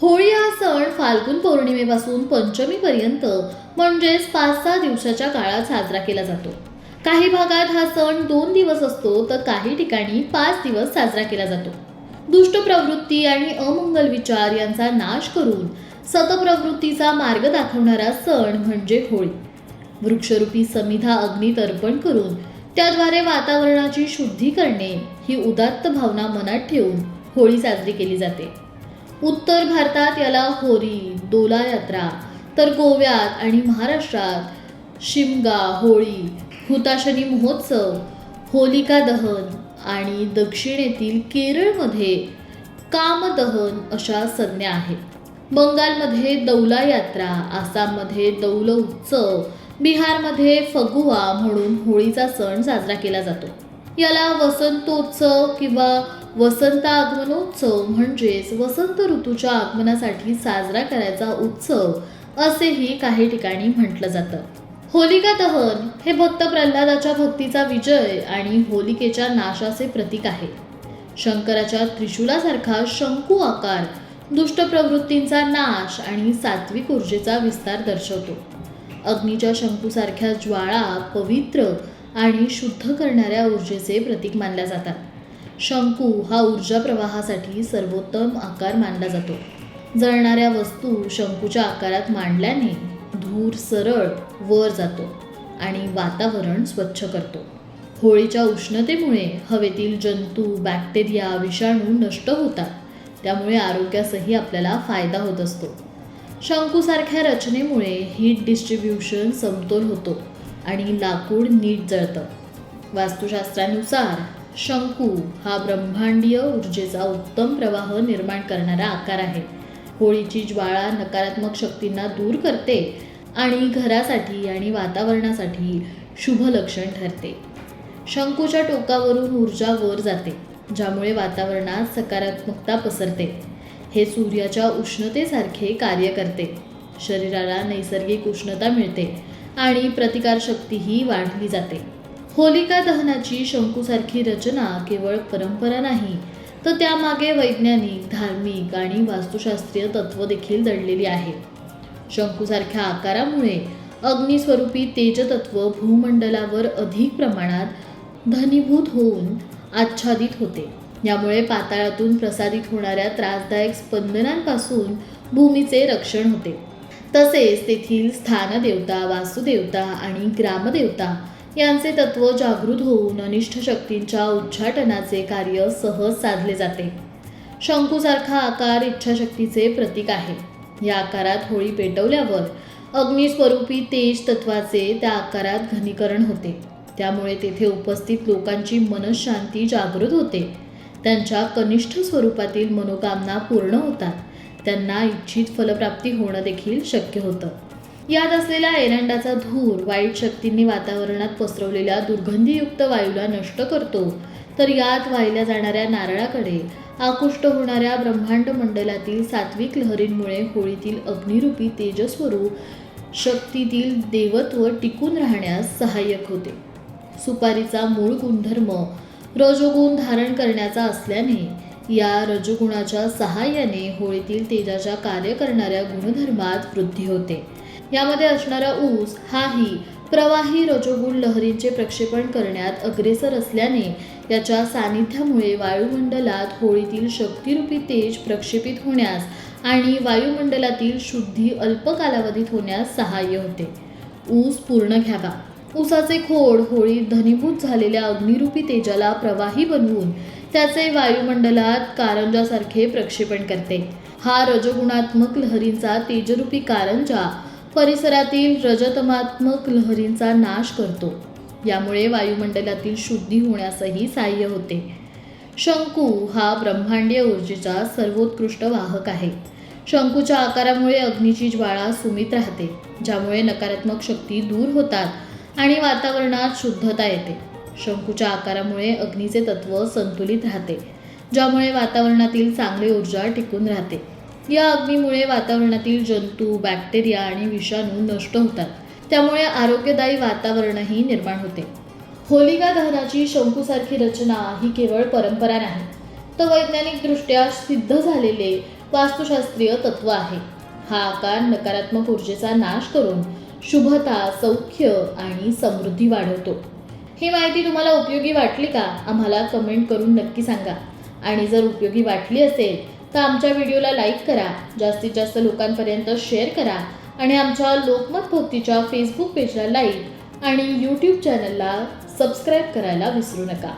होळी हा सण फाल्गुन पौर्णिमेपासून पंचमीपर्यंत म्हणजेच पाच सहा दिवसाच्या काळात साजरा केला जातो. काही भागात हा सण दोन दिवस असतो तर काही ठिकाणी पाच दिवस साजरा केला जातो. दुष्ट प्रवृत्ती आणि अमंगल विचार यांचा नाश करून सतप्रवृत्तीचा मार्ग दाखवणारा सण म्हणजे होळी. वृक्षरूपी समिधा अग्नीत अर्पण करून त्याद्वारे वातावरणाची शुद्धी करणे ही उदात्त भावना मनात ठेवून होळी साजरी केली जाते. उत्तर भारतात याला होरी दोला यात्रा तर गोव्यात आणि महाराष्ट्रात शिमगा होळी हुताशनी महोत्सव होलिका दहन आणि दक्षिणेतील केरळमध्ये कामदहन अशा संज्ञा आहेत. बंगालमध्ये दौला यात्रा आसाममध्ये दौल उत्सव बिहारमध्ये फगुवा म्हणून होळीचा सण साजरा केला जातो. याला वसंतोत्सव किंवा वसंत आगमनोत्सव म्हणजेच वसंत ऋतूच्या आगमनासाठी साजरा करायचा उत्सव असेही काही ठिकाणी म्हटलं जातं. होलिका दहन हे भक्त प्रल्हादाच्या भक्तीचा विजय आणि होलिकेच्या नाशाचे प्रतीक आहे. शंकराच्या त्रिशूलासारखा शंकू आकार दुष्ट प्रवृत्तींचा नाश आणि सात्विक ऊर्जेचा विस्तार दर्शवतो. अग्नीच्या शंकूसारख्या ज्वाळा पवित्र आणि शुद्ध करणाऱ्या ऊर्जेचे प्रतीक मानल्या जातात. शंकू हा ऊर्जा प्रवाहासाठी सर्वोत्तम आकार मानला जातो. जळणाऱ्या वस्तू शंकूच्या आकारात मांडल्याने धूर सरळ वर जातो आणि वातावरण स्वच्छ करतो. होळीच्या उष्णतेमुळे हवेतील जंतू बॅक्टेरिया विषाणू नष्ट होतात. त्यामुळे आरोग्यासही आपल्याला फायदा होत असतो. शंकूसारख्या रचनेमुळे हीट डिस्ट्रीब्युशन समतोल होतो. आणि लाकूड नीट जळतं. वास्तुशास्त्रानुसार शंकू हा ब्रह्मांडीय ऊर्जेचा उत्तम प्रवाह निर्माण करणारा आकार आहे. होळीची ज्वाळा नकारात्मक शक्तींना दूर करते आणि घरासाठी आणि वातावरणासाठी शुभ लक्षण ठरते. शंकूच्या टोकावरून ऊर्जा वर जाते ज्यामुळे वातावरणात सकारात्मकता पसरते. हे सूर्याच्या उष्णतेसारखे कार्य करते. शरीराला नैसर्गिक उष्णता मिळते. आणि प्रतिकारशक्तीही वाढली जाते. होलिका दहनाची शंकूसारखी रचना केवळ परंपरा नाही तर त्यामागे वैज्ञानिक धार्मिक आणि वास्तुशास्त्रीय तत्व देखील दडलेली आहे. शंकूसारख्या आकारामुळे अग्निस्वरूपी तेजतत्व भूमंडलावर अधिक प्रमाणात धनीभूत होऊन आच्छादित होते. यामुळे पाताळातून प्रसारित होणाऱ्या त्रासदायक स्पंदनांपासून भूमीचे रक्षण होते. तसेच तेथील स्थानदेवता वासुदेवता आणि ग्रामदेवता यांचे तत्व जागृत होऊन अनिष्ट शक्तींच्या उच्चाटनाचे कार्य सहज साधले जाते. शंकूसारखा आकार इच्छाशक्तीचे प्रतीक आहे. या आकारात होळी पेटवल्यावर अग्निस्वरूपी तेज तत्वाचे त्या आकारात घनीकरण होते. त्यामुळे तेथे उपस्थित लोकांची मनशांती जागृत होते. त्यांच्या कनिष्ठ स्वरूपातील मनोकामना पूर्ण होतात. त्यांना इच्छित फलप्राप्ती होणं देखील शक्य होतं. यात असलेला एरंडाचा धूर वाईट शक्तींनी वातावरणात पसरवलेल्या दुर्गंधीयुक्त वायूला नष्ट करतो. तर यात वाहिल्या जाणाऱ्या नारळाकडे आकृष्ट होणाऱ्या ब्रह्मांड मंडलातील सात्विक लहरींमुळे होळीतील अग्निरूपी तेजस्वरूप शक्तीतील देवत्व टिकून राहण्यास सहाय्यक होते. सुपारीचा मूळ गुणधर्म रजोगुण धारण करण्याचा असल्याने या रजोगुणाच्या सहाय्याने होळीतील तेजाच्या कार्य करणाऱ्या गुणधर्मात वृद्धी होते. यामध्ये असणारा ऊस हाही प्रवाही रजोगुण लहरींचे प्रक्षेपण करण्यात अग्रेसर असल्याने याच्या सानिध्यामुळे वायुमंडलात होळीतील शक्तिरूपी तेज प्रक्षेपित होण्यास आणि वायुमंडलातील शुद्धी अल्प कालावधीत होण्यास सहाय्य होते. ऊस पूर्ण घ्यावा. ऊसाचे खोड होळीत धनीभूत झालेल्या अग्निरूपी तेजाला प्रवाही बनवून त्याचे वायुमंडलात कारंजासारखे प्रक्षेपण करते. हा रजगुणात्मक लहरींचा तेजरूपी कारंजा परिसरातील रजतमात्मक लहरींचा नाश करतो. यामुळे वायुमंडलातील शुद्धी होण्यासही सहाय्य होते. शंकू हा ब्रह्मांडीय ऊर्जेचा सर्वोत्कृष्ट वाहक आहे. शंकूच्या आकारामुळे अग्नीची ज्वाळा सुमित राहते ज्यामुळे नकारात्मक शक्ती दूर होतात आणि वातावरणात शुद्धता येते. शंकूच्या आकारामुळे अग्नीचे तत्व संतुलित राहते ज्यामुळे वातावरणातील चांगली ऊर्जा टिकून राहते. या अग्नीमुळे वातावरणातील जंतू बॅक्टेरिया आणि विषाणू नष्ट होतात. त्यामुळे आरोग्यदायी वातावरणही निर्माण होते. होलिका दहनाची शंकूसारखी रचना ही केवळ परंपरा नाही तर वैज्ञानिकदृष्ट्या सिद्ध झालेले वास्तुशास्त्रीय तत्व आहे. हा आकार नकारात्मक ऊर्जेचा नाश करून शुभता सौख्य आणि समृद्धी वाढवतो. ही माहिती तुम्हाला उपयोगी वाटली का? आम्हाला कमेंट करून नक्की सांगा. आणि जर उपयोगी वाटली असेल तर आमच्या व्हिडिओला लाईक करा. जास्तीत जास्त लोकांपर्यंत शेअर करा. आणि आमच्या लोकमत भक्तीच्या फेसबुक पेजला लाईक आणि यूट्यूब चॅनलला सबस्क्राईब करायला विसरू नका.